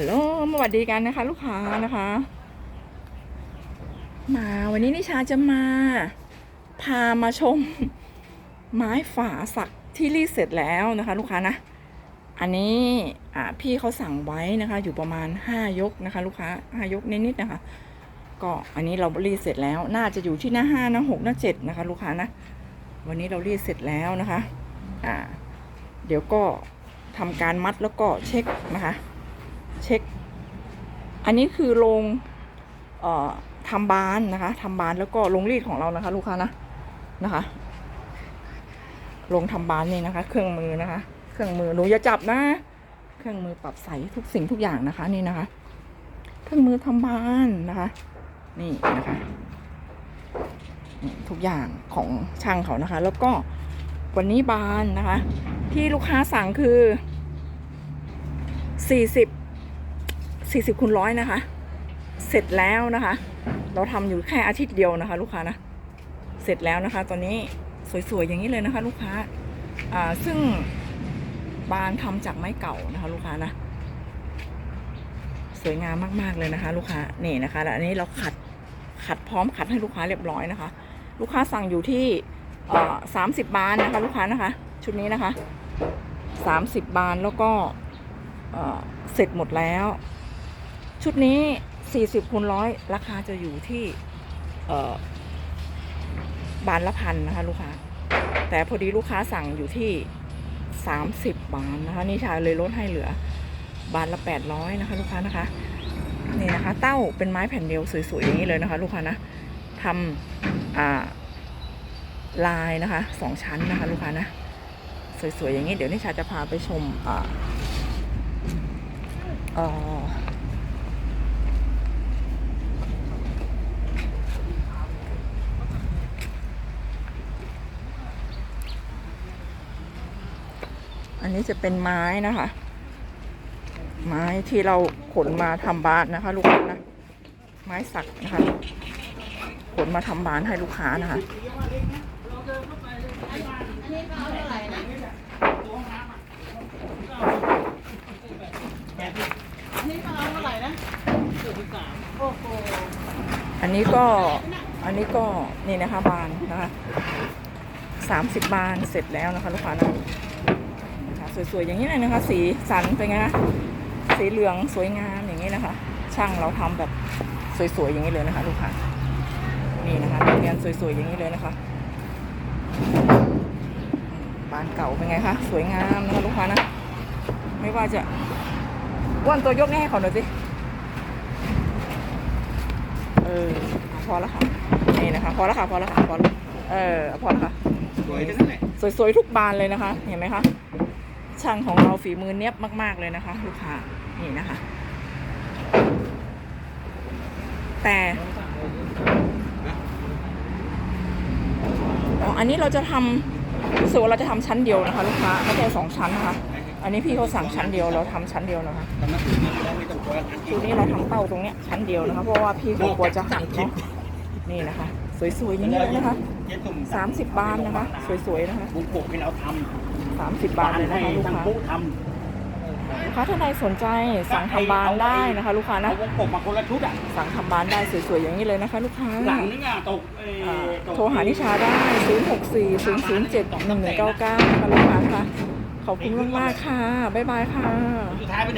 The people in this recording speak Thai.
ฮัลโหลสวัสดีกันนะคะ ลูกค้านะคะ มาวันนี้นิชาจะมา พามาชม ไม้ฝาสักที่รีดเสร็จแล้วนะคะ ลูกค้านะ อันนี้อ่าพี่เขาสั่งไว้นะคะ อยู่ประมาณ 5 ยกนะคะ ลูกค้า 5 ยกนิดๆนะคะ ก็อันนี้เรารีดเสร็จแล้ว น่าจะอยู่ที่หน้าห้าหน้าหกหน้าเจ็ดนะคะ ลูกค้านะ วันนี้เรารีดเสร็จแล้วนะคะ อ่า เดี๋ยวก็ทำการมัดแล้วก็เช็คนะคะ เช็ค อันนี้คือลงอ่อทำบานนะคะทำบานแล้วก็ลงรีดของเรานะคะ ลูกค้านะนะคะลงทำบานนี่นะคะ เครื่องมือนะคะ เครื่องมือหนูอย่าจับนะ เครื่องมือปรับใสทุกสิ่งทุกอย่างนะคะนี่นะคะ เครื่องมือทำบานนะคะ นี่นะคะทุกอย่างของช่างเขานะคะ แล้วก็วันนี้บานนะคะ ที่ลูกค้าสั่งคือสี่ สิบสี่สิบคูณร้อยนะคะ เสร็จแล้วนะคะ เราทำอยู่แค่อาทิตย์เดียวนะคะ ลูกค้านะ เสร็จแล้วนะคะ ตอนนี้สวยๆอย่างนี้เลยนะคะ ลูกค้าอ่าซึ่งบานทำจากไม้เก่านะคะ ลูกค้านะสวยงามมากๆเลยนะคะ ลูกค้านี่นะคะแล้วอันนี้เราขัดขัดพร้อมขัดให้ลูกค้าเรียบร้อยนะคะ ลูกค้าสั่งอยู่ที่สามสิบบานนะคะ ลูกค้านะคะ ชุดนี้นะคะสามสิบบานแล้วก็เอ่อเสร็จหมดแล้ว ชุดนี้สี่สิบคูณร้อยราคาจะอยู่ที่เอ่อบานละพันนะคะ ลูกค้า แต่พอดีลูกค้าสั่งอยู่ที่สามสิบบานนะคะนี่ชาเลยลดให้เหลือบานละแปดร้อยนะคะ ลูกค้านะคะนี่นะคะ เต้าเป็นไม้แผ่นเดียวสวยๆอย่างนี้เลยนะคะ ลูกค้านะทำลายนะคะสองชั้นนะคะ ลูกค้านะสวยๆอย่างนี้เดี๋ยวนิชาจะพาไปชมอ่าเอ่อ นนี้จะเป็นไม้นะคะ ไม้ที่เราขนมาทำบ้านนะคะ ลูกค้านะไม้สักนะคะขนมาทำบ้านให้ลูกค้านะคะอันนี้ก็อันนี้ก็นี่นะคะบานนะคะสามสิบบานเสร็จแล้วนะคะ ลูกค้านะนะคะ สวยๆอย่างนี้เลยนะคะ สีสันเป็นไงคะสีเหลืองสวยงามอย่างนี้นะคะ ช่างเราทำแบบสวยๆอย่างนี้เลยนะคะ ลูกค้านี่นะคะเนียนๆสวยๆอย่างนี้เลยนะคะบานเก่าเป็นไงคะสวยงามนะคะลูกค้านะไม่ว่าจะอ้วนตัวยกนี่ให้เขาหน่อยสิเออพอแล้วค่ะนี่นะคะพอแล้วค่ะพอแล้วค่ะพอแล้วเออพอแล้วค่ะสวยจังนั้นแหละสวยๆทุกบานเลยนะคะ เห็นไหมคะ ช่างของเราฝีมือเนี้ยบมาก ๆ เลยนะคะ ลูกค้านี่นะคะ แต่อ๋ออันนี้เราจะทำรู้สึกว่าเราจะทำชั้นเดียวนะคะ ลูกค้าไม่ใช่สองชั้นนะคะ อันนี้พี่เขาสั่งชั้นเดียวเราทำชั้นเดียวนะคะทำหน้าที่นี้แล้วไม่ต้องนี้เราทำเต้าตรงเนี้ยชั้นเดียวนะคะ เพราะว่าพี่เขากลัวจะหักเนาะนี่นะคะ สวยๆอย่างนี้เลยนะคะเจ๊ตุ่มสามสิบบาทนะคะ สวยๆนะคะบุกบุกให้เราทสามสิบำบาทเลยให้นะคะลูกทั้งค้าปุ๊ทลูกค้าท่านใดสนใจสั่งทำบานได้นะคะ ลูกค้าำนะเอาวงกบมาคนละชุดอะสั่งทำบานได้สวยๆอย่างนี้เลยนะคะ ลูกค้าหลังนึงอะตกเอ่ออ่าตกโทรหานิชาได้ 0 6 4 0 0 7 1 1 9 9นะคะลูกค้าค่ะขอบคุณมากๆค่ะบ๊ายบายค่ะสุดท้ายไป